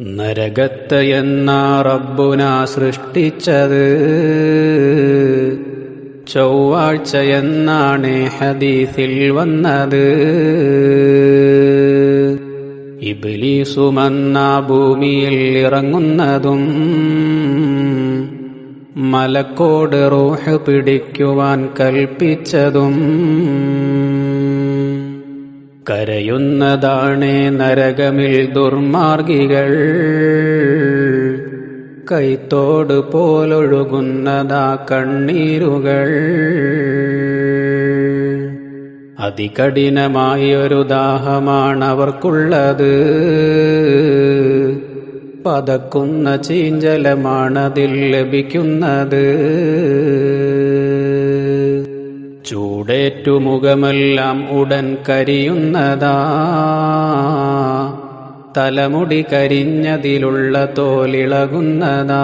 നരകത്തയെന്നാ റബ്ബുനാ സൃഷ്ടിച്ചത്? ചൊവ്വാഴ്ചയെന്നാണ് ഹദീസിൽ വന്നത്. ഇബിലീസുമെന്ന ഭൂമിയിൽ ഇറങ്ങുന്നതും മലക്കോട് റൂഹ് പിടിക്കുവാൻ കൽപ്പിച്ചതും കരയുന്നതാണ് നരകമിൽ ദുർമാർഗികൾ. കൈത്തോട് പോലൊഴുകുന്നതാ കണ്ണീരുകൾ. അതികഠിനമായൊരു ദാഹമാണവർക്കുള്ളത്. പതക്കുന്ന ചീഞ്ചലമാണതിൽ ലഭിക്കുന്നത്. ചൂടേറ്റു മുഖമെല്ലാം ഉടൻ കരിയുന്നതാ. തലമുടി കരിഞ്ഞതിലുള്ള തോലിളകുന്നതാ.